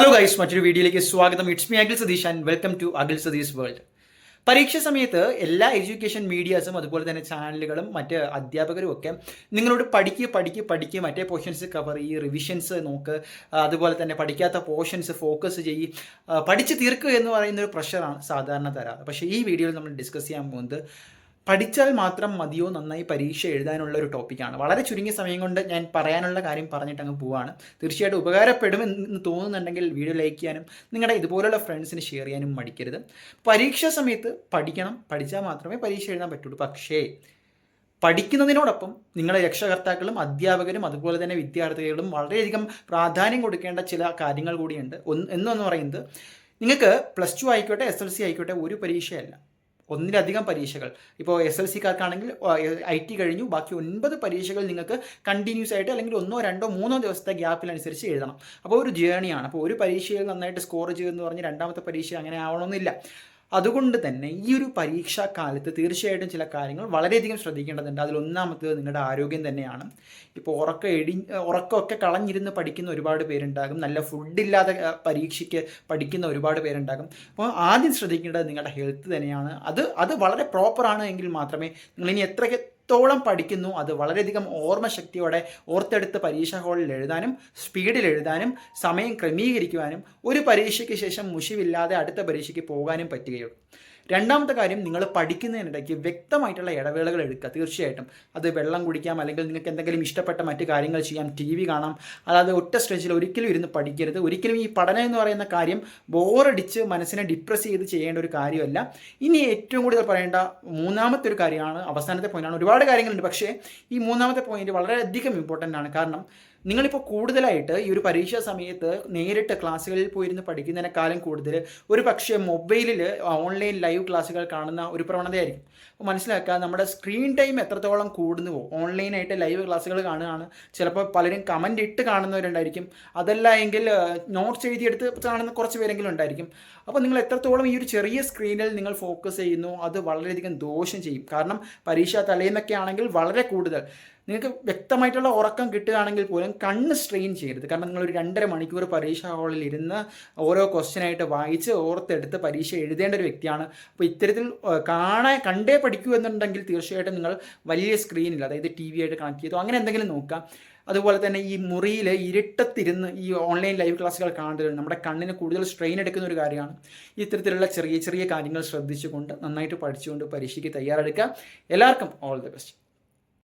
Hello guys മറ്റൊരു വീഡിയോയിലേക്ക് സ്വാഗതം. It's me Akhil Satheesh and welcome to Akhil Satheesh world പരീക്ഷ സമയത്ത് എല്ലാ എഡ്യൂക്കേഷൻ മീഡിയാസും അതുപോലെ തന്നെ ചാനലുകളും മറ്റ് അധ്യാപകരും ഒക്കെ നിങ്ങളോട് പഠിക്കുക പഠിക്കുക പഠിക്കുക മറ്റേ പോർഷൻസ് കവർ ചെയ്യ് റിവിഷൻസ് നോക്ക് അതുപോലെ തന്നെ പഠിക്കാത്ത പോർഷൻസ് ഫോക്കസ് ചെയ്യ് ആ, പഠിച്ച് തീർക്കുക എന്ന് പറയുന്ന ഒരു പ്രഷറാണ് സാധാരണ തരാറ് പക്ഷേ ഈ വീഡിയോയിൽ നമ്മൾ ഡിസ്കസ് ചെയ്യാൻ പോകുന്നത് പഠിച്ചാൽ മാത്രം മതിയോ നന്നായി പരീക്ഷ എഴുതാനുള്ള ഒരു ടോപ്പിക്കാണ് വളരെ ചുരുങ്ങിയ സമയം കൊണ്ട് ഞാൻ പറയാനുള്ള കാര്യം പറഞ്ഞിട്ട് അങ്ങ് പോവാണ്. തീർച്ചയായിട്ടും ഉപകാരപ്പെടുമെന്ന് തോന്നുന്നുണ്ടെങ്കിൽ വീഡിയോ ലൈക്ക് ചെയ്യാനും നിങ്ങളുടെ ഇതുപോലുള്ള ഫ്രണ്ട്സിന് ഷെയർ ചെയ്യാനും മടിക്കരുത്. പരീക്ഷാ സമയത്ത് പഠിക്കണം. പഠിച്ചാൽ മാത്രമേ പരീക്ഷ എഴുതാൻ പറ്റുള്ളൂ. പക്ഷേ പഠിക്കുന്നതിനോടൊപ്പം നിങ്ങളെ രക്ഷകർത്താക്കളും അധ്യാപകരും അതുപോലെ തന്നെ വിദ്യാർത്ഥികളും വളരെയധികം പ്രാധാന്യം കൊടുക്കേണ്ട ചില കാര്യങ്ങൾ കൂടിയുണ്ട്. ഒന്ന് എന്നൊന്ന് പറയുന്നത് നിങ്ങൾക്ക് പ്ലസ് ടു ആയിക്കോട്ടെ എസ് എൽ സി ആയിക്കോട്ടെ ഒരു പരീക്ഷയല്ല. ഒന്നിലധികം പരീക്ഷകൾ. ഇപ്പോൾ എസ് എൽ സിക്കാർക്കാണെങ്കിൽ ഐ ടി കഴിഞ്ഞു. ബാക്കി ഒൻപത് പരീക്ഷകൾ നിങ്ങൾക്ക് കണ്ടിന്യൂസ് ആയിട്ട് അല്ലെങ്കിൽ ഒന്നോ രണ്ടോ മൂന്നോ ദിവസത്തെ ഗ്യാപ്പിനനുസരിച്ച് എഴുതണം. അപ്പോൾ ഒരു ജേണിയാണ് അപ്പോൾ ഒരു പരീക്ഷയിൽ നന്നായിട്ട് സ്കോർ ചെയ്തെന്ന് പറഞ്ഞ് രണ്ടാമത്തെ പരീക്ഷ അങ്ങനെ ആവണമെന്നില്ല അതുകൊണ്ട് തന്നെ ഈ ഒരു പരീക്ഷാ കാലത്ത് തീർച്ചയായിട്ടും ചില കാര്യങ്ങൾ വളരെയധികം ശ്രദ്ധിക്കേണ്ടതുണ്ട്. അതിൽ ഒന്നാമത്തേത് നിങ്ങളുടെ ആരോഗ്യം തന്നെയാണ്. ഇപ്പോൾ ഉറക്കം എടി ഉറക്കമൊക്കെ കളഞ്ഞിരുന്ന് പഠിക്കുന്ന ഒരുപാട് പേരുണ്ടാകും. നല്ല ഫുഡില്ലാതെ പരീക്ഷയ്ക്ക് പഠിക്കുന്ന ഒരുപാട് പേരുണ്ടാകും. അപ്പോൾ ആദ്യം ശ്രദ്ധിക്കേണ്ടത് നിങ്ങളുടെ ഹെൽത്ത് തന്നെയാണ്. അത് അത് വളരെ പ്രോപ്പറാണ് എങ്കിൽ മാത്രമേ നിങ്ങൾ ഇനി എത്രത്തോളം പഠിക്കുന്നു അത് വളരെയധികം ഓർമ്മശക്തിയോടെ ഓർത്തെടുത്ത് പരീക്ഷാ ഹാളിൽ എഴുതാനും സ്പീഡിൽ എഴുതാനും സമയം ക്രമീകരിക്കുവാനും ഒരു പരീക്ഷയ്ക്ക് ശേഷം മുഷിവില്ലാതെ അടുത്ത പരീക്ഷയ്ക്ക് പോകാനും പറ്റുകയുള്ളൂ. രണ്ടാമത്തെ കാര്യം നിങ്ങൾ പഠിക്കുന്നതിനിടയ്ക്ക് വ്യക്തമായിട്ടുള്ള ഇടവേളകൾ എടുക്കുക തീർച്ചയായിട്ടും. അത് വെള്ളം കുടിക്കാം അല്ലെങ്കിൽ നിങ്ങൾക്ക് എന്തെങ്കിലും ഇഷ്ടപ്പെട്ട മറ്റു കാര്യങ്ങൾ ചെയ്യാം ടി വി കാണാം. അതായത് ഒറ്റ സ്റ്റേജിൽ ഒരിക്കലും ഇരുന്ന് പഠിക്കരുത്. ഒരിക്കലും ഈ പഠനം എന്ന് പറയുന്ന കാര്യം ബോറടിച്ച് മനസ്സിനെ ഡിപ്രസ് ചെയ്ത് ചെയ്യേണ്ട ഒരു കാര്യമല്ല. ഇനി ഏറ്റവും കൂടുതൽ പറയേണ്ട മൂന്നാമത്തെ ഒരു കാര്യമാണ് അവസാനത്തെ പോയിന്റാണ് ഒരുപാട് കാര്യങ്ങളുണ്ട് പക്ഷേ ഈ മൂന്നാമത്തെ പോയിന്റ് വളരെയധികം ഇമ്പോർട്ടന്റ് ആണ്. കാരണം നിങ്ങളിപ്പോൾ കൂടുതലായിട്ട് ഈ ഒരു പരീക്ഷാ സമയത്ത് നേരിട്ട് ക്ലാസ്സുകളിൽ പോയിരുന്ന് പഠിക്കുന്നതിനേക്കാളും കൂടുതൽ ഒരു പക്ഷേ മൊബൈലിൽ ഓൺലൈൻ ലൈവ് ക്ലാസ്സുകൾ കാണുന്ന ഒരു പ്രവണതയായിരിക്കും. അപ്പോൾ മനസ്സിലാക്കുക നമ്മുടെ സ്ക്രീൻ ടൈം എത്രത്തോളം കൂടുന്നുവോ ഓൺലൈനായിട്ട് ലൈവ് ക്ലാസ്സുകൾ കാണുകയാണ് ചിലപ്പോൾ പലരും കമന്റ് ഇട്ട് കാണുന്നവരുണ്ടായിരിക്കും. അതല്ല എങ്കിൽ നോട്ട്സ് എഴുതിയെടുത്ത് കാണുന്ന കുറച്ച് പേരെങ്കിലും ഉണ്ടായിരിക്കും. അപ്പോൾ നിങ്ങൾ എത്രത്തോളം ഈ ഒരു ചെറിയ സ്ക്രീനിൽ നിങ്ങൾ ഫോക്കസ് ചെയ്യുന്നു അത് വളരെയധികം ദോഷം ചെയ്യും. കാരണം പരീക്ഷ തലേന്നൊക്കെ ആണെങ്കിൽ വളരെ കൂടുതൽ. നിങ്ങൾക്ക് വ്യക്തമായിട്ടുള്ള ഉറക്കം കിട്ടുകയാണെങ്കിൽ പോലും കണ്ണ് സ്ട്രെയിൻ ചെയ്യരുത്. കാരണം നിങ്ങൾ ഒരു രണ്ടര മണിക്കൂർ പരീക്ഷാ ഹാളിൽ ഇരുന്ന് ഓരോ ക്വസ്റ്റ്യനായിട്ട് വായിച്ച് ഓർത്തെടുത്ത് പരീക്ഷ എഴുതേണ്ട ഒരു വ്യക്തിയാണ്. അപ്പോൾ ഇത്തരത്തിൽ കാണാൻ കണ്ടേ പഠിക്കൂ എന്നുണ്ടെങ്കിൽ തീർച്ചയായിട്ടും നിങ്ങൾ വലിയ സ്ക്രീനിൽ അതായത് ടി വി ആയിട്ട് കണക്ട് ചെയ്തോ അങ്ങനെ എന്തെങ്കിലും നോക്കാം. അതുപോലെ തന്നെ ഈ മുറിയിൽ ഇരുട്ടത്തിരുന്ന് ഈ ഓൺലൈൻ ലൈവ് ക്ലാസ്സുകൾ കാണുന്നത് നമ്മുടെ കണ്ണിന് കൂടുതൽ സ്ട്രെയിൻ എടുക്കുന്ന ഒരു കാര്യമാണ്. ഇത്തരത്തിലുള്ള ചെറിയ ചെറിയ കാര്യങ്ങൾ ശ്രദ്ധിച്ചുകൊണ്ട് നന്നായിട്ട് പഠിച്ചുകൊണ്ട് പരീക്ഷയ്ക്ക് തയ്യാറെടുക്കുക. എല്ലാവർക്കും ഓൾ ദി ബെസ്റ്റ്